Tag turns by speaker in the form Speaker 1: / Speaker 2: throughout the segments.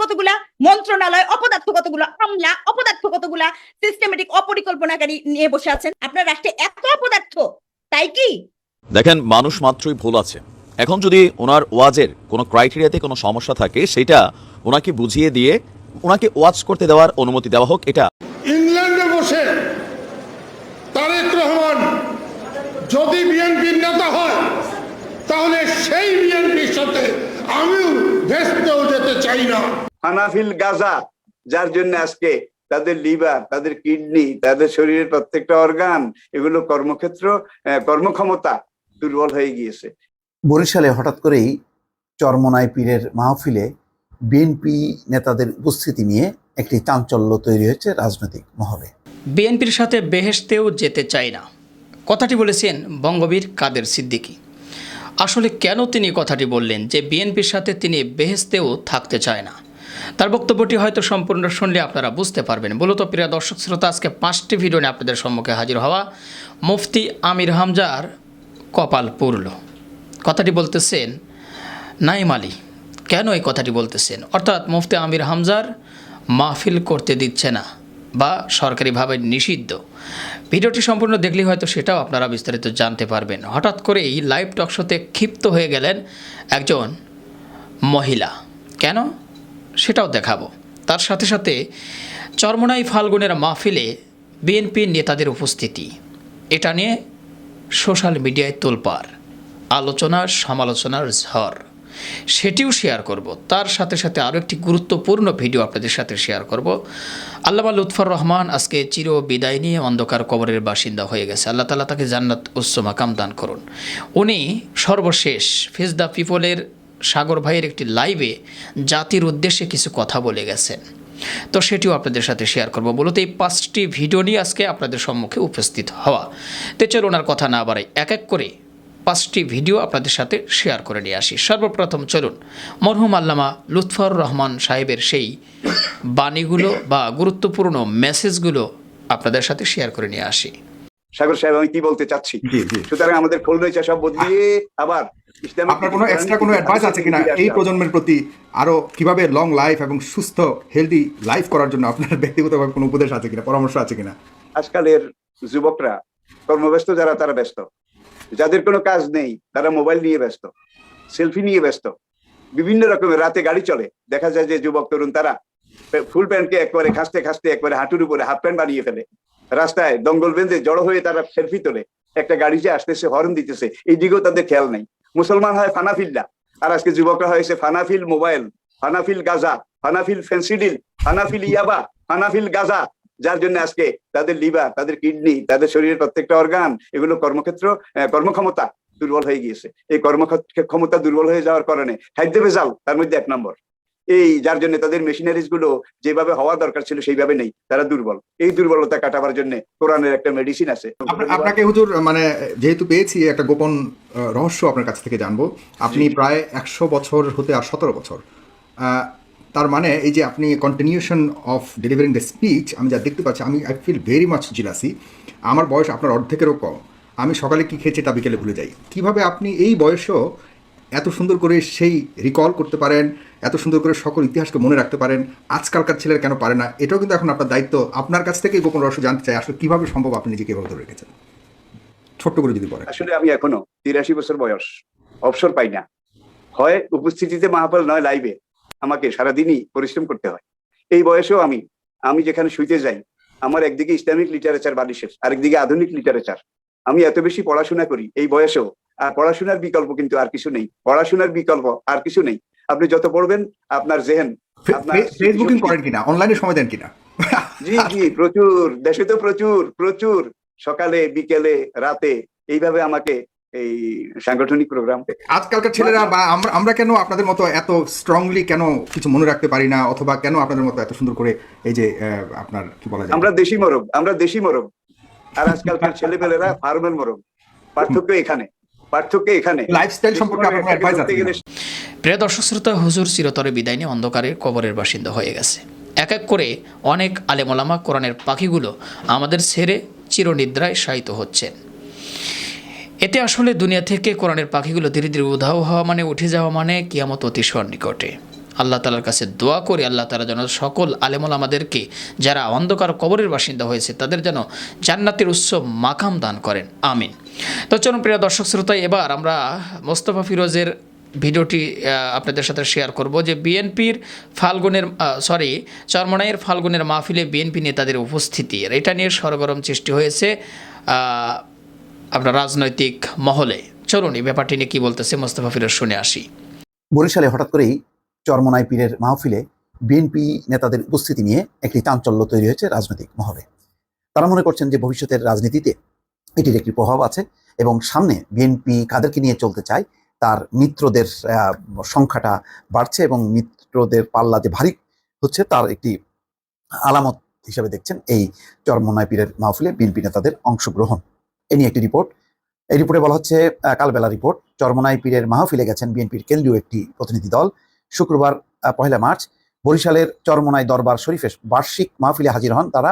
Speaker 1: কতগুলা মন্ত্রণালয় অপদার্থ কতগুলো আমলা অপদার্থ কতগুলা সিস্টেমেটিক অপরিকল্পনাকারী নিয়ে বসে আছেন। আপনার রাষ্ট্রে এত অপদার্থ তাই কি?
Speaker 2: দেখেন মানুষ মাত্রই ভুল আছে। এখন যদি ওনার ওয়াজের কোনো ক্রাইটেরিয়াতে কোনো সমস্যা থাকে সেটা ওনাকে বুঝিয়ে দিয়ে ওনাকে ওয়াজ করতে দেওয়ার অনুমতি দেওয়া হোক এটা
Speaker 3: ইংল্যান্ডে বসে তারেক রহমান যদি বিএনপির নেতা হয় তাহলে সেই বিএনপির সাথে আমিও ভেস্তেও যেতে চাই না।
Speaker 4: হানাফিল গাজা যার জন্য আজকে তাদের লিভার তাদের কিডনি তাদের শরীরের প্রত্যেকটা অর্গান এগুলো কর্মক্ষেত্র আহ, কর্মক্ষমতা দুর্বল হয়ে গিয়েছে।
Speaker 5: বরিশালে হঠাৎ করেই চরমনাই পীরের মাহফিলে বিএনপি নেতাদের উপস্থিতি নিয়ে একটি চাঞ্চল্য তৈরি হয়েছে রাজনৈতিক মহলে।
Speaker 6: বিএনপির সাথে বেহেশতেও যেতে চায় না। কথাটি বলেছেন বঙ্গবীর কাদের সিদ্দিকী। আসলে কেন তিনি কথাটি বললেন যে বিএনপির সাথে তিনি বেহেস্তেও থাকতে চায় না? তার বক্তব্যটি হয়তো সম্পূর্ণ শুনলে আপনারা বুঝতে পারবেন। মূলত প্রিয় দর্শক শ্রোতা, আজকে পাঁচটি ভিডিও নিয়ে আপনাদের সম্মুখে হাজির হওয়া মুফতি আমির হামজার কপাল পুরল। কথাটি বলতেছেন, নাইম আলী, কেন এই কথাটি বলতেছেন? অর্থাৎ মুফতি আমির হামজার মাহফিল করতে দিচ্ছে না। বা সরকারিভাবে নিষিদ্ধ। ভিডিওটি সম্পূর্ণ দেখলেই হয়তো সেটাও আপনারা বিস্তারিত জানতে পারবেন। হঠাৎ করেই লাইভ টকশোতে ক্ষিপ্ত হয়ে গেলেন একজন মহিলা। কেন? সেটাও দেখাবো। তার সাথে সাথে চরমনাই ফাল্গুনের মাহফিলে বিএনপির নেতাদের উপস্থিতি। এটা নিয়ে সোশ্যাল মিডিয়ায় তোলপাড়। আলোচনার, সমালোচনার ঝড়। সেটিও শেয়ার করব। তার সাথে সাথে আরও একটি গুরুত্বপূর্ণ ভিডিও আপনাদের সাথে শেয়ার করব। আল্লামা লুৎফর রহমান আজকে চির বিদায় নিয়ে অন্ধকার কবরের বাসিন্দা হয়ে গেছে। আল্লাহ তালা তাকে জান্নাত উচ্চ মাকাম দান করুন। উনি সর্বশেষ ফিজ দ্য পিপলের সাগর ভাইয়ের একটি লাইভে জাতির উদ্দেশ্যে কিছু কথা বলে গেছেন। তো সেটিও আপনাদের সাথে শেয়ার করব। মূলত এই পাঁচটি ভিডিও নিয়ে আজকে আপনাদের সম্মুখে উপস্থিত হওয়া। তো চলো ওনার কথা না বাড়াই। এক এক করে পাঁচটি ভিডিও আপনাদের সাথে শেয়ার করে নিয়ে আসি। সর্বপ্রথম চলুন মরহুম আল্লামা লুৎফর রহমান সাহেবের সেই বাণীগুলো বা গুরুত্বপূর্ণ মেসেজগুলো আপনাদের সাথে শেয়ার করে নিয়ে আসি।
Speaker 4: সাগর সাহেব আমি কি বলতে চাচ্ছি? সুতরাং আমাদের খোল রয়েছে সব বদলিয়ে আবার
Speaker 7: আপনার কোনো এক্সট্রা কোনো অ্যাডভাইস আছে কিনা এই প্রজন্মের প্রতি? আরও কীভাবে লং লাইফ এবং সুস্থ হেলদি লাইফ করার জন্য আপনার ব্যক্তিগতভাবে কোনো উপদেশ আছে কিনা পরামর্শ আছে কিনা?
Speaker 4: আজকালের যুবকরা কর্মব্যস্ত যারা তারা ব্যস্ত। যাদের কোনো কাজ নেই, তারা মোবাইল নিয়ে ব্যস্ত সেলফি নিয়ে ব্যস্ত। বিভিন্ন রকমের রাতে গাড়ি চলে, দেখা যায় যে যুবক, তরুণ তারা ফুল প্যান্টকে একবারে খাসতে খাসতে একবারে হাঁটুর উপরে হাফ প্যান্ট বানিয়ে ফেলে। রাস্তায় দঙ্গল বেঁধে জড়ো হয়ে তারা সেলফি তোলে। একটা গাড়ি যে আসতেছে হর্ন দিতেছে, এই দিকেও তাদের খেয়াল নেই। মুসলমান হয় ফানাফিল্লা আর আজকে যুবকরা হয়েছে ফানাফিল মোবাইল ফানাফিল গাজা ফানাফিল ফেন্সিডিল ফানাফিল ইয়াবা ফানাফিল গাজা। যার জন্য আজকে তাদের লিভার তাদের কিডনি তাদের শরীরের প্রত্যেকটা অর্গান এগুলো কর্মক্ষেত্র কর্মক্ষমতা দুর্বল হয়ে গিয়েছে। এই কর্মক্ষমতা দুর্বল হয়ে যাওয়ার কারণে খাদ্য ভেজাল তার মধ্যে এক নম্বর। এই যার জন্য তাদের মেশিনারিজগুলো যেভাবে হওয়া দরকার ছিল সেইভাবে নেই তারা দুর্বল। এই দুর্বলতা কাটাবার জন্য কোরআনের একটা মেডিসিন আছে।
Speaker 7: আপনাকে হুজুর মানে যেহেতু পেয়েছি একটা গোপন রহস্য আপনার কাছ থেকে জানব। আপনি প্রায় একশো বছর হতে আর সতেরো বছর আহ, তার মানে এই যে আপনি continuation of delivering the speech আমি যা দেখতে পাচ্ছি, আমি I feel very much jealousy আমার বয়স আপনার অর্ধেকেরও কম। আমি সকালে কী খেয়েছি তা বিকেলে ভুলে যাই। কীভাবে আপনি এই বয়সেও এত সুন্দর করে সেই রিকল করতে পারেন, এত সুন্দর করে সকল ইতিহাসকে মনে রাখতে পারেন, আজকালকার ছেলেরা কেন পারে না, এটাও কিন্তু এখন আপনার দায়িত্ব। আপনার কাছ থেকে গোপন রহস্য জানতে চাই, আসলে কীভাবে সম্ভব আপনি নিজেকে এভাবে ধরে রেখেছেন? ছোট্ট করে যদি বলেন।
Speaker 4: আসলে আমি এখনও তিরাশি বছর বয়স। অবসর পাই না। হয় উপস্থিতিতে মাহাপাল নয় লাইভে আমাকে সারাদিনই পরিশ্রম করতে হয়। এই বয়সেও আমি আমি যেখানে শুইতে যাই আমার একদিকে ইসলামিক লিটারেচার বালিশের আরেকদিকে আধুনিক লিটারেচার আমি এত বেশি পড়াশোনা করি এই বয়সেও আর পড়াশোনার বিকল্প কিন্তু আর কিছু নেই। পড়াশোনার বিকল্প আর কিছু নেই। আপনি যত পড়বেন আপনার জেহেন আপনার
Speaker 7: ফেসবুকিং করেন কিনা? অনলাইনে সময় দেন কিনা?
Speaker 4: জি জি প্রচুর দেশে তো প্রচুর প্রচুর। সকালে বিকেলে রাতে এইভাবে আমাকে এই সাংগঠনিক প্রোগ্রাম
Speaker 7: আজকালকার ছেলেরা বা আমরা আমরা কেন আপনাদের মতো এত স্ট্রংলি কেন কিছু মনে রাখতে পারি না? অথবা কেন আপনাদের মতো এত সুন্দর করে এই যে আপনার কি বলা যায়?
Speaker 4: আমরা দেশি মরগ আমরা দেশি মরগ আর আজকালকার ছেলেপেলেরা ফার্মের মরগ পার্থক্য এখানে পার্থক্য এখানে।
Speaker 7: লাইফস্টাইল সম্পর্কে আপনার অ্যাডভাইস আছে
Speaker 4: গেলে
Speaker 6: প্রিয় দর্শক শ্রোতা হুজুর চিরতরে বিদায় নিয়ে অন্ধকারের কবরের বাসিন্দা হয়ে গেছে। এক এক করে অনেক আলেমোলামা কোরআনের পাখিগুলো আমাদের ছেড়ে চিরনিদ্রায় শায়িত হচ্ছেন। এতে আসলে দুনিয়া থেকে কোরআনের পাখিগুলো ধীরে ধীরে উধাও হওয়া মানে উঠে যাওয়া মানে কিয়ামত অতি নিকটে। আল্লাহ তালার কাছে দোয়া করি, আল্লাহ তালা যেন সকল আলেমল আমাদেরকে, যারা অন্ধকার কবরের বাসিন্দা হয়েছে, তাদের যেন জান্নাতের উৎস মাকাম দান করেন। আমিন। তো চলুন প্রিয় দর্শক শ্রোতা, এবার আমরা মোস্তফা ফিরোজের ভিডিওটি আপনাদের সাথে শেয়ার করব যে বিএনপির ফাল্গুনের সরি, চরমনাইয়ের ফাল্গুনের মাহফিলে বিএনপি নেতাদের উপস্থিতি, এটা নিয়ে সরগরম সৃষ্টি হয়েছে। আপনার রাজনৈতিক মহলে। চলুন এই ব্যাপারটি নিয়ে কী বলতেছে মোস্তফা ফিরোজ, শুনে আসি।
Speaker 5: বরিশালে হঠাৎ করেই চরমনাই পীরের মাহফিলে বিএনপি নেতাদের উপস্থিতি নিয়ে একটি চাঞ্চল্য তৈরি হয়েছে রাজনৈতিক মহলে। তারা মনে করছেন যে ভবিষ্যতের রাজনীতিতে এটির একটি প্রভাব আছে এবং সামনে বিএনপি কাদেরকে নিয়ে চলতে চায়, তার মিত্রদের সংখ্যাটা বাড়ছে এবং মিত্রদের পাল্লা যে ভারী হচ্ছে তার একটি আলামত হিসেবে দেখছেন এই চরমনাই পীরের মাহফিলে বিএনপি নেতাদের অংশগ্রহণ। এ নিয়ে একটি রিপোর্ট। এই রিপোর্টে বলা হচ্ছে কালবেলা রিপোর্ট। চরমনাই পীরের মাহফিলে গেছেন বিএনপির কেন্দ্রীয় একটি প্রতিনিধি দল। শুক্রবার পহেলা মার্চ, বরিশালের চরমনাই দরবার শরীফে বার্ষিক মাহফিলে হাজির হন তারা।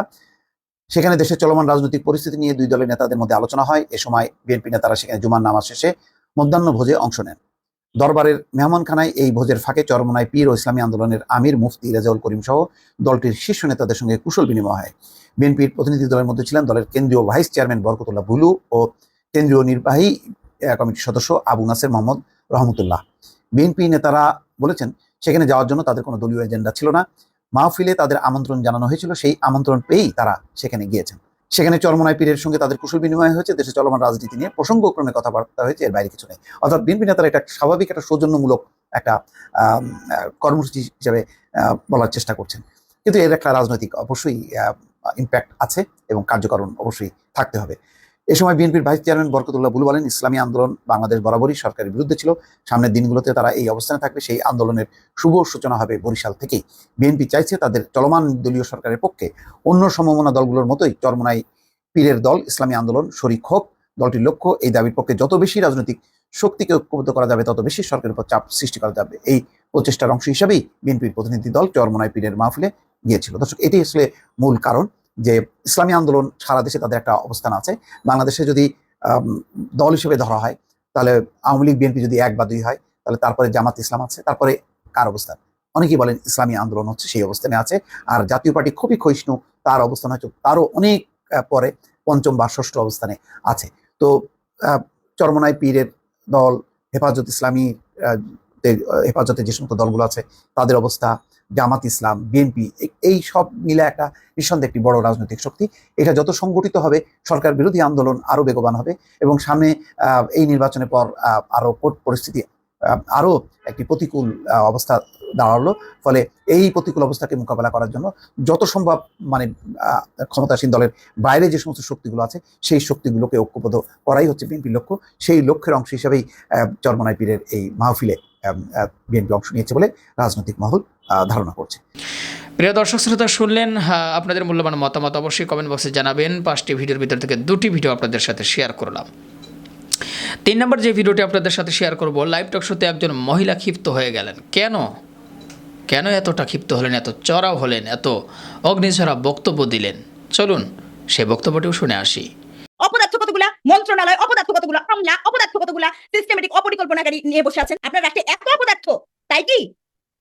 Speaker 5: সেখানে দেশের চলমান রাজনৈতিক পরিস্থিতি নিয়ে দুই দলের নেতাদের মধ্যে আলোচনা হয়। এ সময় বিএনপি নেতারা সেখানে জুমার নামাজ শেষে মধ্যাহ্ন ভোজে অংশ নেন। দরবারের মেহমানখানায় এই ভোজের ফাঁকে চরমনাই পীর ও ইসলামী আন্দোলনের আমির মুফতি রেজাউল করিম সহ দলটির শীর্ষ নেতাদের সঙ্গে কুশল বিনিময় হয়। বিএনপির প্রতিনিধি দলের মধ্যে ছিলেন দলের কেন্দ্রীয় ভাইস চেয়ারম্যান বরকতুল্লাহ বুলু ও কেন্দ্রীয় নির্বাহী কমিটির সদস্য আবু নাসের মোহাম্মদ রহমতুল্লাহ। বিএনপি নেতারা বলেছেন, সেখানে যাওয়ার জন্য তাদের কোনো দলীয় এজেন্ডা ছিল না। মাহফিলে তাদের আমন্ত্রণ জানানো হয়েছিল, সেই আমন্ত্রণ পেয়েই তারা সেখানে গিয়েছেন। সেখানে চরমনাই পীরের সঙ্গে তাদের কুশল বিনিময় হয়েছে, দেশে চলমান রাজনীতি নিয়ে প্রসঙ্গক্রমে কথাবার্তা হয়েছে, এর বাইরে কিছু নেই। অর্থাৎ বিএনপি নেতারা এটা স্বাভাবিক, একটা সৌজন্যমূলক একটা কর্মসূচি হিসাবে বলার চেষ্টা করছেন। কিন্তু এর একটা রাজনৈতিক অবশ্যই ইম্প্যাক্ট আছে এবং কার্যকরণ অবশ্যই থাকতে হবে। এ সময় বিএনপির ভাইস চেয়ারম্যান বরকতুল্লাহ বুলু বলেন, ইসলামী আন্দোলন বাংলাদেশ বরাবরই সরকারের বিরুদ্ধে ছিল। সামনের দিনগুলোতে তারা এই অবস্থানে থাকবে। সেই আন্দোলনের শুভ সূচনা হবে বরিশাল থেকেই। বিএনপি চাইছে তাদের চলমান দলীয় সরকারের পক্ষে অন্য সমমনা দলগুলোর মতোই চরমনাই পীরের দল, ইসলামী আন্দোলন শরিক হোক, দলটির লক্ষ্য এই দাবির পক্ষে যত বেশি রাজনৈতিক শক্তিকে ঐক্যবদ্ধ করা যাবে, তত বেশি সরকারের উপর চাপ সৃষ্টি করা যাবে। এই প্রচেষ্টার অংশ হিসাবেই বিএনপির প্রতিনিধি দল চরমনাই পীরের মাহফিলে গিয়েছিল। দর্শক এটি আসলে মূল কারণ যে ইসলামী আন্দোলন সারা দেশে তাদের একটা অবস্থান আছে। বাংলাদেশে যদি দল হিসেবে ধরা হয় তাহলে আওয়ামী লীগ বিএনপি যদি এক বা দুই হয় তাহলে তারপরে জামাত ইসলাম আছে। তারপরে কার অবস্থান? অনেকেই বলেন ইসলামী আন্দোলন হচ্ছে সেই অবস্থানে আছে। আর জাতীয় পার্টি খুবই ক্ষয়িষ্ণু তার অবস্থান হয়তো তারও অনেক পরে পঞ্চম বা ষষ্ঠ অবস্থানে আছে। তো আহ, চরমনাই পীরের দল হেফাজত ইসলামী হেফাজতে যে সমস্ত দলগুলো আছে, তাদের অবস্থা, জামাত ইসলাম, বিএনপি এই সব মিলে একটা নিঃসন্দেহে একটি বড় রাজনৈতিক শক্তি। এটা যত সংগঠিত হবে, সরকার বিরোধী আন্দোলন আরও বেগবান হবে এবং সামনে এই নির্বাচনের পর আরও আরও কোর্ট পরিস্থিতি আহ, আরও একটি প্রতিকূল অবস্থা দাঁড়াল। ফলে এই প্রতিকূল অবস্থাকে মোকাবেলা করার জন্য যত সম্ভব মানে ক্ষমতাসীন দলের বাইরে যে সমস্ত শক্তিগুলো আছে সেই শক্তিগুলোকে ঐক্যবদ্ধ করাই হচ্ছে বিএনপির লক্ষ্য। সেই লক্ষ্যের অংশ হিসেবেই আহ, চরমনাই পীরের এই মাহফিলে বিএনপি অংশ নিয়েছে বলে রাজনৈতিক মহল ধারণা করছে।
Speaker 6: প্রিয় দর্শক শ্রোতা শুনলেন আপনাদের মূল্যবান মতামত অবশ্যই কমেন্ট বক্সে জানাবেন। পাঁচটি ভিডিওর ভিতর থেকে দুটি ভিডিও আপনাদের সাথে শেয়ার করলাম। তিন নম্বর যে ভিডিওটি আপনাদের সাথে শেয়ার করব লাইভ টক শোতে একজন মহিলা ক্ষিপ্ত হয়ে গেলেন। কেন? কেন এতটা ক্ষিপ্ত হলেন, এত চড়াও হলেন, এত অগ্নিঝরা বক্তব্য দিলেন? চলুন সেই বক্তব্যটিও শুনে আসি।
Speaker 1: অপদার্থ মন্ত্রণালয়, অপদার্থ আমলা, অপদার্থ সিস্টেমেটিক অপরিকল্পনাকারী নিয়ে বসে আছেন। আপনার রাষ্ট্রে এত অপদার্থ, তাই কি?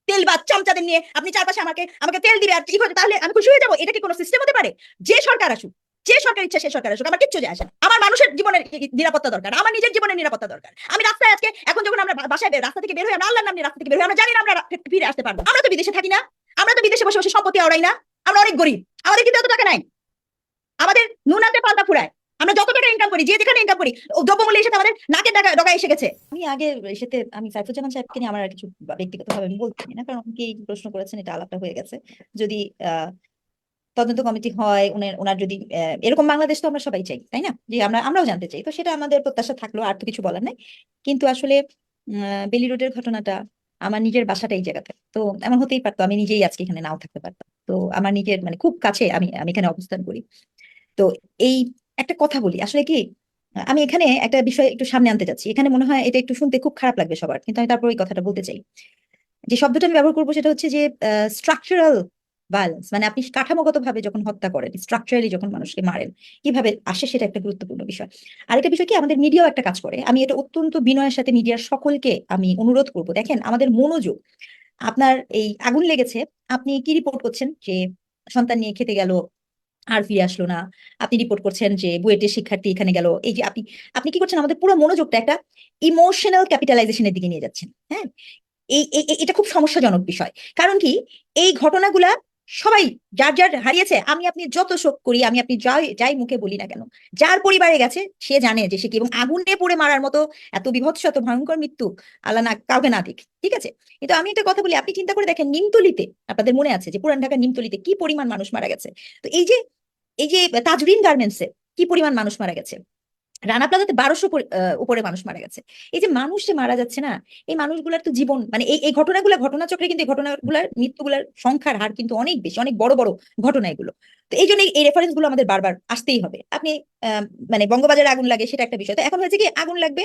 Speaker 1: তেল বা চামচাদের নিয়ে আপনি চারপাশে আমাকে আমাকে তেল দিবে আর তাহলে আমি খুশি হয়ে যাব? এটা কি কোনো সিস্টেম হতে পারে? যে সরকার আসুক যে সরকার ইচ্ছা সে সরকার আসুক, আমার কিচ্ছু যায় আসে। আমার মানুষের জীবনের নিরাপত্তা দরকার, আমার নিজের জীবনের নিরাপত্তা দরকার। আমি রাস্তায় আজকে, এখন যখন আমরা বাসায় রাস্তা থেকে বের হই, আমরা নিয়ে রাস্তা থেকে বের হই, আমরা জানি না আমরা ফিরে আসতে পারব। আমরা তো বিদেশে থাকি না, আমরা তো বিদেশে বসে বসে সম্পত্তি আওড়াই না, আমরা অনেক গরিব, আমাদের কিন্তু এত টাকা নাই। আমাদের নুন আনতে পান্তা ফুরায়। আমরা যত টাকা ইনকাম করি, যে যেখানে ইনকাম করি, ও দ্রব্যমূল্যের সাথে আমাদের নাকের টাকা ডগা এসে গেছে। আমি আগে সাথে আমি সাইফুজ্জামান সাহেবকে নিয়ে আমার কিছু ব্যক্তিগতভাবে আমি বলতে না, কারণ অনেকে প্রশ্ন করেছেন, এটা আলাপটা হয়ে গেছে। যদি, আহ তদন্ত কমিটি হয়, উনার ওনার যদি এরকম বাংলাদেশ তো আমরা সবাই চাই, তাই না? যে আমরা, আমরাও জানতে চাই। তো সেটা আমাদের প্রত্যাশা থাকল, আর তো কিছু বলার নাই। কিন্তু আসলে বেলি রোডের ঘটনাটা আমার নিজের বাসাটা এই জায়গাতে। তো এমন হতেই পারতো, আমি নিজেই আজকে এখানে নাও থাকতে পারতাম। তো আমার নিজের মানে খুব কাছে আমি আমি এখানে অবস্থান করি। তো এই একটা কথা বলি, আসলে কি, আমি এখানে একটা বিষয় একটু সামনে আনতে চাচ্ছি এখানে মনে হয় এটা একটু শুনতে খুব খারাপ লাগবে সবার, কিন্তু আমি তারপর এই কথাটা বলতে চাই। যে শব্দটা আমি ব্যবহার করব সেটা হচ্ছে যে স্ট্রাকচারাল ভায়োলেন্স মানে আপনি কাঠামোগত ভাবে যখন হত্যা করেন স্ট্রাকচারালি যখন মানুষকে মারেন, কীভাবে আসে সেটা একটা গুরুত্বপূর্ণ বিষয়। আরেকটা বিষয় কি, আমাদের মিডিয়াও একটা কাজ করে। আমি এটা অত্যন্ত বিনয়ের সাথে মিডিয়ার সকলকে আমি অনুরোধ করব। দেখেন, আমাদের মনোযোগ, আপনার এই আগুন লেগেছে, আপনি কি রিপোর্ট করছেন? যে সন্তান নিয়ে খেতে গেল, আর ফিরে আসলো না। আপনি রিপোর্ট করছেন যে বুয়েটের শিক্ষার্থী এখানে গেল। এই যে আপনি আপনি কি করছেন? আমাদের পুরো মনোযোগটা একটা ইমোশনাল ক্যাপিটালাইজেশনের দিকে নিয়ে যাচ্ছেন হ্যাঁ? এই- এটা খুব সমস্যাজনক বিষয়। কারণ কি? এই ঘটনাগুলা সবাই যার যার হারিয়েছে, আমি আপনি যত শোক করি, আমি আপনি যাই যাই মুখে বলি না কেন? যার পরিবারে গেছে, সে জানে যে সে কি এবং আগুনে পড়ে মারার মতো এত বিভৎস, এত ভয়ঙ্কর মৃত্যু আল্লাহ না কাউকে না দিক। ঠিক আছে? কিন্তু আমি একটা কথা বলি, আপনি চিন্তা করে দেখেন নিমতলিতে, আপনাদের মনে আছে যে পুরান ঢাকার নিমতলিতে কি পরিমাণ মানুষ মারা গেছে? তো এই যে এই যে তাজরিন গার্মেন্টসে কি পরিমাণ মানুষ মারা গেছে? রানা প্লাজাতে বারোশো উপরে মানুষ মারা গেছে। এই যে মানুষ যে মারা যাচ্ছে না, এই মানুষগুলার তো জীবন মানে এই এই ঘটনাগুলো, ঘটনাচক্রে কিন্তু এই ঘটনাগুলার, মৃত্যুগুলার সংখ্যার হার কিন্তু অনেক বেশি, অনেক বড় বড় ঘটনা এগুলো। তো এই জন্য এই রেফারেন্সগুলো আমাদের বারবার আসতেই হবে। আপনি মানে বঙ্গবাজারে আগুন লাগে সেটা একটা বিষয়। তো এখন হয়েছে কি, আগুন লাগবে,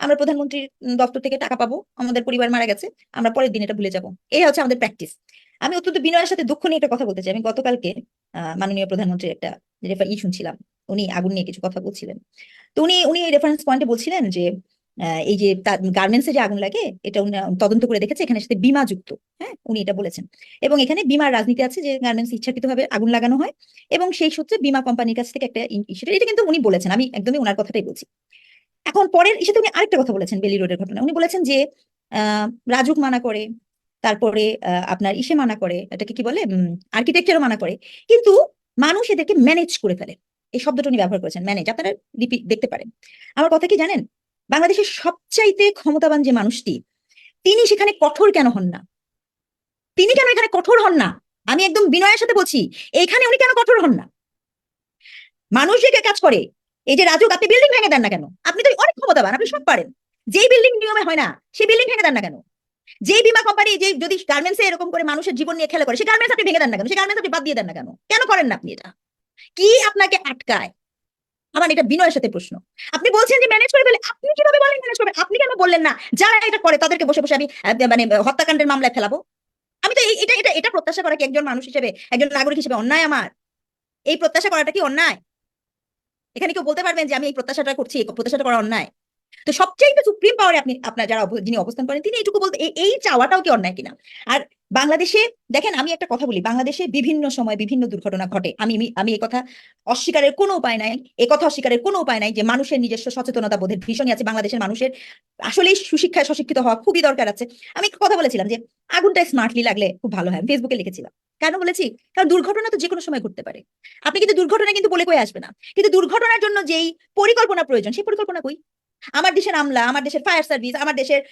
Speaker 1: আমরা প্রধানমন্ত্রীর দপ্তর থেকে টাকা পাবো, আমাদের পরিবার মারা গেছে, আমরা পরের দিন এটা ভুলে যাব। এই হচ্ছে আমাদের প্র্যাকটিস আমি অত্যন্ত বিনয়ের সাথে দুঃখ নিয়ে একটা কথা বলতে চাই। আমি গতকালকে মাননীয় প্রধানমন্ত্রীর একটা রেফার ই শুনছিলাম। উনি আগুন নিয়ে কিছু কথা বলছিলেন। তো উনি উনি এই রেফারেন্স পয়েন্টে বলছিলেন যে এই যে গার্মেন্টসে যে আগুন লাগে, এটা উনি তদন্ত করে দেখেছে এখানে সাথে বিমা যুক্ত হ্যাঁ উনি এটা বলেছেন। এবং এখানে বিমার রাজনীতি আছে যে গার্মেন্টস ইচ্ছাকৃতভাবে আগুন লাগানো হয় এবং সেই সূত্রে বিমা কোম্পানির কাছ থেকে একটা এটা কিন্তু উনি বলেছেন, আমি একদমই ওনার কথাটাই বলছি। এখন পরের ইস্যুতে উনি আরেকটা কথা বলেছেন বেলি রোডের ঘটনা উনি বলেছেন যে রাজুক মানা করে, তারপরে আপনার ইসে মানা করে, এটাকে কি বলে? আর্কিটেকচারও মানা করে। কিন্তু মানুষ এদেরকে ম্যানেজ করে ফেলে। এই শব্দটা উনি ব্যবহার করেছেন, ম্যানেজ, আপনারা দেখতে পারেন। আমার কথা কি জানেন? বাংলাদেশের সবচাইতে ক্ষমতাবান যে মানুষটি, তিনি সেখানে কঠোর কেন হন না? তিনি কেন এখানে কঠোর হন না? আমি একদম বিনয়ের সাথে বলছি, এখানে উনি কেন কঠোর হন না? মানুষ যে কাজ করে, এই যে রাজুক, আপনি বিল্ডিং ভেঙে দেন না কেন? আপনি তো অনেক ক্ষমতাবান, আপনি সব পারেন। যেই বিল্ডিং নিয়মে হয় না সেই বিল্ডিং ভেঙে দেন না কেন? যেই বিমা কোম্পানি যে যদি গার্মেন্টসে এরকম করে মানুষের জীবন নিয়ে খেলা করে, সে গার্মেন্টস আপনি ভেঙে দেন না কেন? সে গার্মেন্টস আপনি বাদ দিয়ে দেন না কেন? কেন করেন না আপনি এটা? কি আপনাকে আটকায়? আমার এটা বিনয়ের সাথে প্রশ্ন। আপনি বলছেন যে ম্যানেজ করে ফেলে, আপনি কীভাবে বলেন ম্যানেজ করবেন আপনি কেন বললেন না? যারা এটা করে, তাদেরকে বসে বসে আমি মানে হত্যাকাণ্ডের মামলায় ফেলাবো। আমি তো এটা এটা এটা প্রত্যাশা করা কি একজন মানুষ হিসেবে, একজন নাগরিক হিসেবে অন্যায় আমার? এই প্রত্যাশা করাটা কি অন্যায়? এখানে কেউ বলতে পারবেন যে আমি এই প্রত্যাশাটা করছি প্রত্যাশাটা করা অন্যায়। তো সবচেয়ে সুপ্রিম পাওয়ারে আপনি, আপনার যারা যিনি অবস্থান করেন, তিনি এইটুকু বলতে এই চাওয়াটাও কি অন্যায় কিনা? আর বাংলাদেশে, দেখেন আমি একটা কথা বলি, বাংলাদেশে বিভিন্ন সময় বিভিন্ন দুর্ঘটনা ঘটে। আমি, আমি- এই কথা অস্বীকারের কোনো উপায় নাই, এ কথা অস্বীকারের কোনো উপায় নাই যে মানুষের নিজস্ব সচেতনতা বোধের ভীষণই আছে, বাংলাদেশের মানুষের আসলেই সুশিক্ষায় সশিক্ষিত হওয়া খুবই দরকার আছে। আমি কথা বলেছিলাম যে আগুনটা স্মার্টলি লাগলে খুব ভালো হয় ফেসবুকে লিখেছিলাম। কেন বলেছি? কারণ দুর্ঘটনা তো যে কোনো সময় ঘটতে পারে। আপনি কিন্তু দুর্ঘটনা কিন্তু বলে কয়ে আসবে না। কিন্তু দুর্ঘটনার জন্য যেই পরিকল্পনা প্রয়োজন, সেই পরিকল্পনা কই? আমার দেশের আমলা, আমার দেশের ফায়ার সার্ভিস আমার দেশের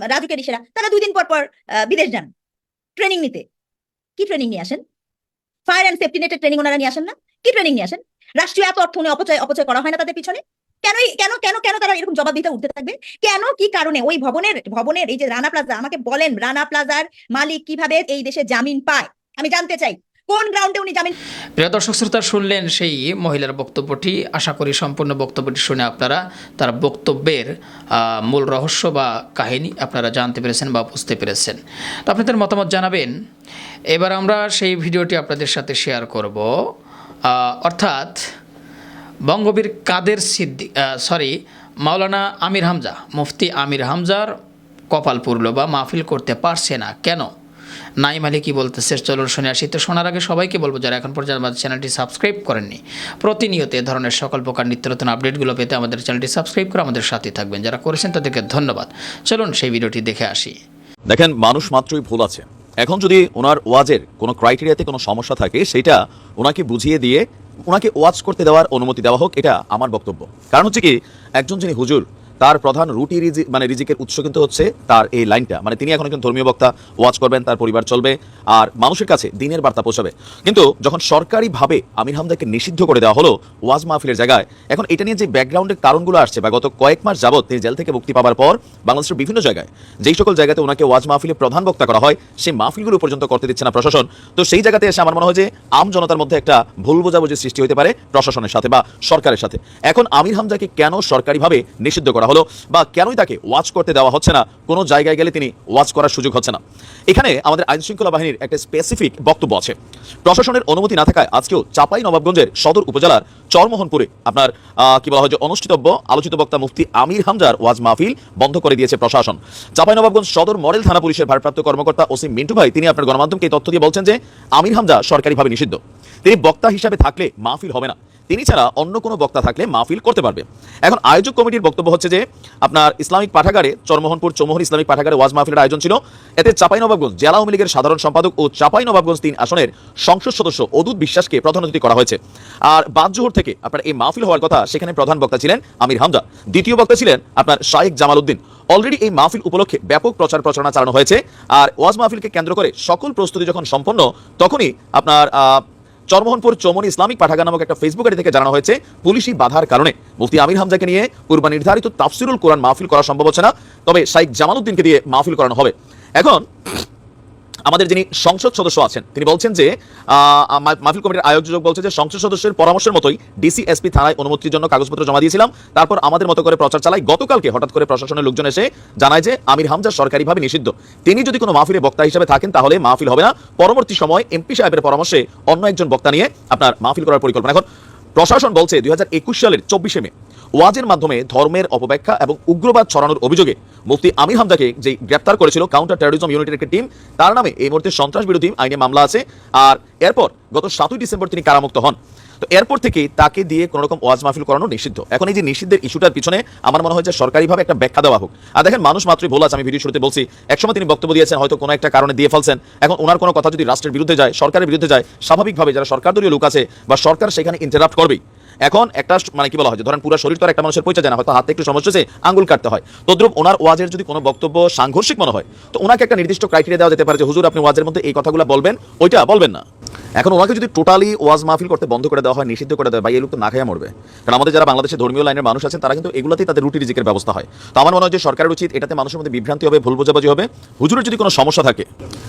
Speaker 1: রাজুকের ইসেরা তারা দুই দিন পর পর বিদেশ যান। ট্রেনিং নিতে। কি ট্রেনিং নিয়ে আসেন? ফায়ার অ্যান্ড সেফটি নেটের ট্রেনিং ওনারা নিয়ে আসেন না? কি ট্রেনিং নিয়ে আসেন? রাষ্ট্রীয় এত অর্থ অপচয় অপচয় করা হয় না তাদের পিছনে? কেনই, কেন কেন কেন তারা এরকম জবাব দিতে উঠতে থাকবে? কেন, কি কারণে? ওই ভবনের ভবনের এই যে রানা প্লাজা, আমাকে বলেন রানা প্লাজার মালিক কীভাবে এই দেশে জামিন পায়? আমি জানতে চাই। কোন গ্রাউন্ডে উনি জামিন
Speaker 6: প্রিয় দর্শক, শ্রোতা, শুনলেন সেই মহিলার বক্তব্যটি। আশা করি সম্পূর্ণ বক্তব্যটি শুনে আপনারা তার বক্তব্যের মূল রহস্য বা কাহিনী আপনারা জানতে পেরেছেন বা বুঝতে পেরেছেন। তো আপনাদের মতামত জানাবেন। এবার আমরা সেই ভিডিওটি আপনাদের সাথে শেয়ার করব। অর্থাৎ বঙ্গবীর কাদের সিদ্দি সরি মাওলানা আমির হামজা, মুফতি আমির হামজার কপাল পুরল বা মাহফিল করতে পারছে না। কেন? নাইম আলী কি বলতেছে? চলুন শুনে আসি। তো শোনার আগে সবাইকে বলব, যারা এখন পর্যন্ত আমাদের চ্যানেলটি সাবস্ক্রাইব করেননি, প্রতিনিয়ত এ ধরনের সকল প্রকার নিত্য নতুন আপডেটগুলো পেতে আমাদের চ্যানেলটি সাবস্ক্রাইব করে আমাদের সাথে থাকবেন। যারা করেছেন তাদেরকে ধন্যবাদ। চলুন সেই ভিডিওটি দেখে আসি।
Speaker 2: দেখেন, মানুষ মাত্রই ভুল আছে। এখন যদি ওনার ওয়াজের কোনো ক্রাইটেরিয়াতে কোনো সমস্যা থাকে, সেটা ওনাকে বুঝিয়ে দিয়ে ওনাকে ওয়াজ করতে দেওয়ার অনুমতি দেওয়া হোক, এটা আমার বক্তব্য। কারণ হচ্ছে কি, একজন যিনি হুজুর তার প্রধান রুটি রিজি মানে রিজিকের উৎস কিন্তু হচ্ছে তার এই লাইনটা। মানে তিনি এখন একজন ধর্মীয় বক্তা, ওয়াজ করবেন, তার পরিবার চলবে, আর মানুষের কাছে দিনের বার্তা পৌঁছাবে। কিন্তু যখন সরকারিভাবে আমির হামদাকে নিষিদ্ধ করে দেওয়া হলো ওয়াজ মাহফিলের জায়গায়, এখন এটা নিয়ে যে ব্যাকগ্রাউন্ডের কারণগুলো আসছে বা গত কয়েক মাস যাবত তিনি জেল থেকে মুক্তি পাওয়ার পর বাংলাদেশের বিভিন্ন জায়গায়, যেই সকল জায়গাতে ওনাকে ওয়াজ মাহফিলে প্রধান বক্তা করা হয়, সেই মাহফিলগুলো পর্যন্ত করতে দিচ্ছে না প্রশাসন। তো সেই জায়গাতে এসে আমার মনে হয় যে আম জনতার মধ্যে একটা ভুল বোঝাবুঝির সৃষ্টি হতে পারে প্রশাসনের সাথে বা সরকারের সাথে। এখন আমির হামদাকে কেন সরকারিভাবে নিষিদ্ধ করা হলো বা কেনই তাকে ওয়াচ করতে দেওয়া হচ্ছে না, কোনো জায়গায় গেলে তিনি ওয়াচ করার সুযোগ হচ্ছে না। এখানে আমাদের আইন শৃঙ্খলা বাহিনীর একটা স্পেসিফিক বক্তব্য আছে। প্রশাসনের অনুমতি না থাকায় আজকেও চাপাই নবাবগঞ্জের সদর উপজেলার চরমোহনপুরে আপনার কি বলা হয় যে অনুষ্ঠিতব্য, আলোচিত বক্তা মুফতি আমির হামজার ওয়াজ মাহফিল বন্ধ করে দিয়েছে প্রশাসন। চাপাই নবাবগঞ্জ সদর মডেল থানা পুলিশের ভারপ্রাপ্ত কর্মকর্তা ওসিম মিন্টু ভাই, তিনি আপনার গণমাধ্যমকে তথ্য দিয়ে বলছেন যে আমির হামজা সরকারিভাবে নিষিদ্ধ। তিনি বক্তা হিসাবে থাকলে মাহফিল হবে না। তিনি ছাড়া অন্য কোনো বক্তা থাকলে মাহফিল করতে পারবে। এখন আয়োজক কমিটির বক্তব্য হচ্ছে যে, আপনার ইসলামিক পাঠাগারে চরমোহনপুর চৌমোহন ইসলামিক পাঠাগারে ওয়াজ মাহফিলের আয়োজন ছিল। এতে চাপাইনবাবগঞ্জ জেলা আওয়ামী লীগের সাধারণ সম্পাদক ও চাপাইনবাবগঞ্জ তিন আসনের সংসদ সদস্য অদূত বিশ্বাসকে প্রধান অতিথি করা হয়েছে। আর বাদজোহর থেকে আপনার এই মাহফিল হওয়ার কথা সেখানে প্রধান বক্তা ছিলেন আমির হামজা। দ্বিতীয় বক্তা ছিলেন আপনার শাইখ জামাল উদ্দিন অলরেডি এই মাহফিল উপলক্ষে ব্যাপক প্রচার প্রচারণা চালানো হয়েছে। আর ওয়াজ মাহফিলকে কেন্দ্র করে সকল প্রস্তুতি যখন সম্পন্ন, তখনই আপনার চরমোহনপুর চৌমনি ইসলামিক পাঠাগা নামক একটা ফেসবুক আইডি থেকে জানানো হয়েছে, পুলিশি বাধার কারণে। মুফতি আমির হামজাকে নিয়ে পূর্ব নির্ধারিত তাফসিরুল কোরআন মাহফিল করা সম্ভব হচ্ছে না, তবে শাইক জামালউদ্দিনকে দিয়ে মাহফিল করানো হবে। এখন আমাদের যিনি সংসদ সদস্য আছেন, তিনি বলছেন যে মাহফিল কমিটির আয়োজক বলছে যে, সংসদ সদস্যের পরামর্শের মতোই ডিসি এসপি থানায় অনুমতির জন্য কাগজপত্র জমা দিয়েছিলাম। তারপর আমাদের মতো করে প্রচার চালাই গতকালকে হঠাৎ করে প্রশাসনের লোকজন এসে জানায় যে, আমির হামজা সরকারিভাবে নিষিদ্ধ। তিনি যদি কোনো মাহফিলে বক্তা হিসেবে থাকেন, তাহলে মাহফিল হবে না। পরবর্তী সময় এমপি সাহেবের পরামর্শে অন্য একজন বক্তা নিয়ে আপনার মাহফিল করার পরিকল্পনা। এখন প্রশাসন বলছে দুই হাজার একুশ সালের চব্বিশে মে, ওয়াজের মাধ্যমে ধর্মের অপব্যাখ্যা এবং উগ্রবাদ ছড়ানোর অভিযোগে মুফতি আমি হামদাকে যে গ্রেপ্তার করেছিল কাউন্টার টেরোরিজম ইউনিটের একটি টিম তার নামে এই মুহূর্তে সন্ত্রাস বিরোধী আইনে মামলা আছে। আর এরপর গত সাতই ডিসেম্বর তিনি কারামুক্ত হন। তো এরপর থেকে তাকে দিয়ে কোনো রকম ওয়াজ মাহফিল করানো নিষিদ্ধ। এখন এই যে নিষিদ্ধের ইস্যুটার পিছনে আমার মনে হয় যে সরকারিভাবে একটা ব্যাখ্যা দেওয়া হোক। আর দেখেন, মানুষ মাত্রই ভুল আছে, আমি ভিডিও শুরুতে বলছি। একসময় তিনি বক্তব্য দিয়েছেন, হয়তো কোনো একটা কারণে দিয়ে ফেলছেন। এখন ওনার কোনো কথা যদি রাষ্ট্রের বিরুদ্ধে যায়, সরকারের বিরুদ্ধে যায় স্বাভাবিকভাবে যারা সরকার দলীয় লোক আছে বা সরকার সেখানে ইন্টারাপ্ট করবেই। এখন একটা মানে কি বলা হয় ধরেন পুরো শরীর তো একটা মানুষের পরিচয় জানা হয়তো হাতে একটু সমস্যা আছে আঙ্গুল কাটতে হয়। তদ্রুপ ওনার ওয়াজের যদি কোনো বক্তব্য সাংঘর্ষিক মনে হয়, তো ওনাকে একটা নির্দিষ্ট ক্রাইটেরিয়া দেওয়া যেতে পারে যে, হুজুর, আপনি ওয়াজের মধ্যে এই কথাগুলো বলবেন, ওইটা বলবেন না। এখন ওনাকে যদি টোটালি ওয়াজ মাহফিল করতে বন্ধ করে দেওয়া হয়, নিষিদ্ধ করে দেওয়া হয় এই লোক তো না খাইয়া মরবে। কারণ আমাদের যারা বাংলাদেশের ধর্মীয় লাইনের মানুষ আছেন, তারা কিন্তু এগুলোতেই তাদের রুটি রিজিকের ব্যবস্থা হয়। তো আমার মনে হয় যে, সরকারের উচিত এটাতে মানুষের মধ্যে বিভ্রান্তি হবে, ভুল বোঝাবুঝি হবে। হুজুরের যদি কোনো সমস্যা থাকে,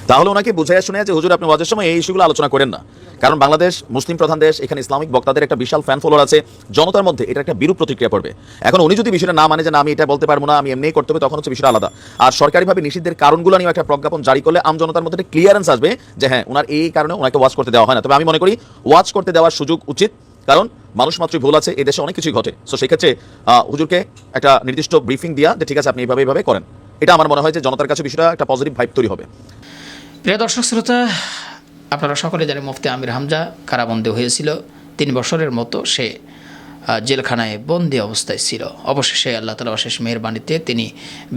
Speaker 2: তাহলে ওনাকে বুঝাইয়া শুনে যে, হুজুর, আপনি ওয়াজের সময় এই ইস্যুগুলো আলোচনা করেন না। কারণ বাংলাদেশ, মুসলিম প্রধান দেশ, এখানে ইসলামিক বক্তাদের একটা বিশাল ফ্যান ফলোয়ার আছে, জনতার মধ্যে এটা একটা বিরূপ প্রতিক্রিয়া পড়বে। এখন উনি যদি বিষয়টা না মানে যে না, আমি এটা বলতে পারব না, আমি এমনিই করতে হবে, তখন হচ্ছে বিষয়টা আলাদা। আর সরকারিভাবে নিষিদ্ধের কারণগুলো নিয়ে একটা প্রজ্ঞাপন জারি করলে আম জনতার মধ্যে একটা ক্লিয়ারেন্স আসবে যে হ্যাঁ ওনার এই কারণে ওনাকে ওয়াচ করতে দেওয়া হয় না। তবে আমি মনে করি ওয়াচ করতে দেওয়ার সুযোগ উচিত, কারণ মানুষ মাত্রই ভুল আছে এদেশে অনেক কিছুই ঘটে। সো সেক্ষেত্রে হুজুরকে একটা নির্দিষ্ট ব্রিফিং দিয়া যে ঠিক আছে, আপনি এইভাবে এইভাবে করেন। এটা আমার মনে হয় যে জনতার কাছে বিষয়টা একটা পজিটিভ ভাইব তৈরি হবে।
Speaker 6: প্রিয় দর্শক, শ্রোতা, আপনারা সকলে জানেন মুফতি আমির হামজা কারাবন্দী হয়েছিল। তিন বছরের মতো সে জেলখানায় বন্দি অবস্থায় ছিল। অবশেষে আল্লাহ তালা অশেষ মেহরবানিতে তিনি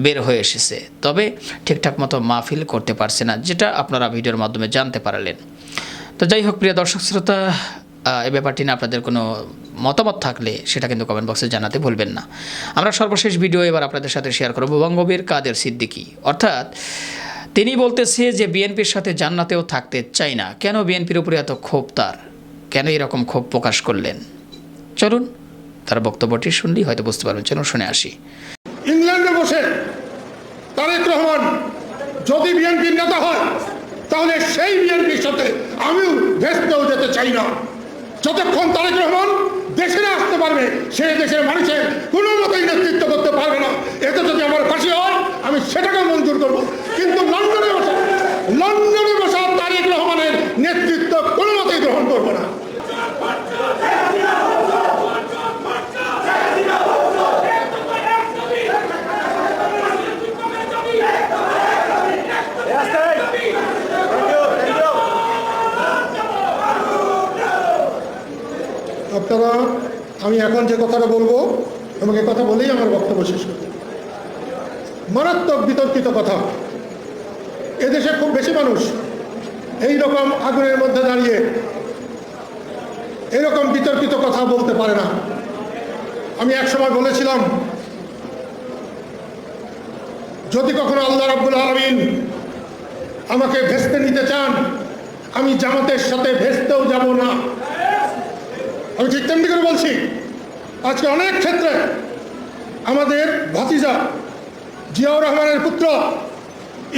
Speaker 6: বের হয়ে এসেছে। তবে ঠিকঠাক মতো মাহফিল করতে পারছে না, যেটা আপনারা ভিডিওর মাধ্যমে জানতে পারলেন। তো যাই হোক, প্রিয় দর্শক শ্রোতা এই ব্যাপারটি নিয়ে আপনাদের কোনো মতামত থাকলে সেটা কিন্তু কমেন্ট বক্সে জানাতে ভুলবেন না। আমরা সর্বশেষ ভিডিও এবার আপনাদের সাথে শেয়ার করব বঙ্গবীর কাদের সিদ্দিকী। অর্থাৎ তিনি বলতেছে যে বিএনপির সাথে জান্নাতেও থাকতে চাই না। কেন বিএনপির উপরে এত ক্ষোভ তার? কেন এরকম ক্ষোভ প্রকাশ করলেন? চলুন, তার বক্তব্যটি শুনলেই হয়তো বুঝতে পারবেন। চলুন, শুনে আসি।
Speaker 3: ইংল্যান্ডে বসে তারেক রহমান যদি বিএনপির নেতা হয়, তাহলে সেই বিএনপির সাথে আমিও ভেস্তেও যেতে চাই না। যতক্ষণ তারেক রহমান দেশে আসতে পারবে, সে দেশের মানুষের কোনো মতেই নেতৃত্ব করতে পারবে না। এতে যদি আমার ফাঁসি হয়, আমি সেটাকে মঞ্জুর করব। কিন্তু লন্ডনে বসে, লন্ডনে বসা তারেক রহমানের নেতৃত্ব কোনো মতেই গ্রহণ করব না। আপনারা আমি এখন যে কথাটা বলব আমাকে কথা বলেই আমার বক্তব্য শেষ মারাত্মক বিতর্কিত কথা। এদেশে খুব বেশি মানুষ এই রকম আগুনের মধ্যে দাঁড়িয়ে এরকম বিতর্কিত কথা বলতে পারে না। আমি এক সময় বলেছিলাম, যদি কখনো আল্লাহ রাব্বুল আলমিন আমাকে ভেস্তে নিতে চান, আমি জামাতের সাথে ভেস্তেও যাব না। আমি ঠিক তেমনি করে বলছি, আজকে অনেক ক্ষেত্রে আমাদের ভাতিজা জিয়াউর রহমানের পুত্র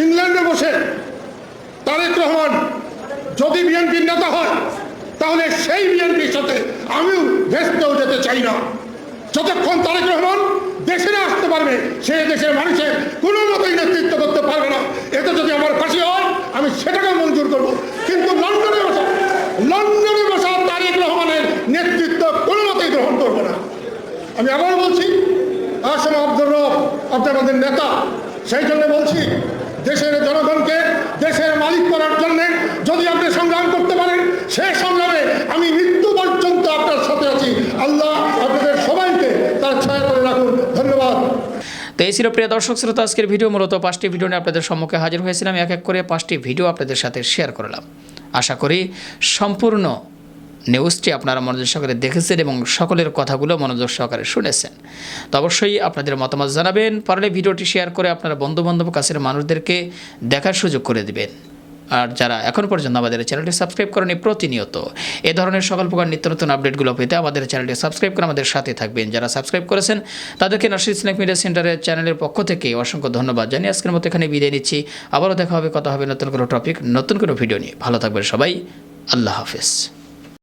Speaker 3: ইংল্যান্ডে বসে তারেক রহমান যদি বিএনপির নেতা হয়, তাহলে সেই বিএনপির সাথে আমিও ভেস্তেও যেতে চাই না। যতক্ষণ তারেক রহমান দেশে আসতে পারবে, সে দেশের মানুষের কোনো মতোই নেতৃত্ব করতে পারবে না। এতে যদি আমার ফাঁসি হয়, আমি সেটাকে মঞ্জুর করব। কিন্তু লন্ডনে বসা লন্ডনে বসা তারেক রহমানের নেতৃত্ব কোনো মতেই গ্রহণ করব না। আমি আবার বলছি আসম আব্দুর রব আপনি আমাদের নেতা, সেই জন্য বলছি, দেশের জনগণকে দেশের মালিক করার জন্য যদি আপনি সংগ্রাম করতে পারেন, সে সংগ্রামে আমি মৃত্যু পর্যন্ত আপনার সাথে আছি। আল্লাহ আপনাদের সবাইকে তার ছায়া করে রাখুন। ধন্যবাদ।
Speaker 6: তো এই ছিল প্রিয় দর্শক শ্রোতা, আজকের ভিডিও মূলত পাঁচটি ভিডিও নিয়ে আপনাদের সম্মুখে হাজির হয়েছিলাম। এক এক করে পাঁচটি ভিডিও আপনাদের সাথে শেয়ার করলাম। আশা করি সম্পূর্ণ নিউজটি আপনারা মনোযোগ সহকারে দেখেছেন এবং সকলের কথাগুলো মনোযোগ সহকারে শুনেছেন। তো অবশ্যই আপনাদের মতামত জানাবেন। পারলে ভিডিওটি শেয়ার করে আপনারা বন্ধু বান্ধব কাছের মানুষদেরকে দেখার সুযোগ করে দেবেন। আর যারা এখন পর্যন্ত আমাদের চ্যানেলটি সাবস্ক্রাইব করেনি, প্রতিনিয়ত এ ধরনের সকল প্রকার নিত্য নতুন আপডেটগুলো পেতে আমাদের চ্যানেলটি সাবস্ক্রাইব করে আমাদের সাথে থাকবেন। যারা সাবস্ক্রাইব করেছেন, তাদেরকে নার্সির স্ন্যাক মিডিয়া সেন্টারের চ্যানেলের পক্ষ থেকে অসংখ্য ধন্যবাদ জানিয়ে আজকের মতো এখানে বিদায় নিচ্ছি। আবারও দেখা হবে, কথা হবে নতুন কোনো টপিক নতুন কোনো ভিডিও নিয়ে। ভালো থাকবেন সবাই। আল্লাহ হাফেজ।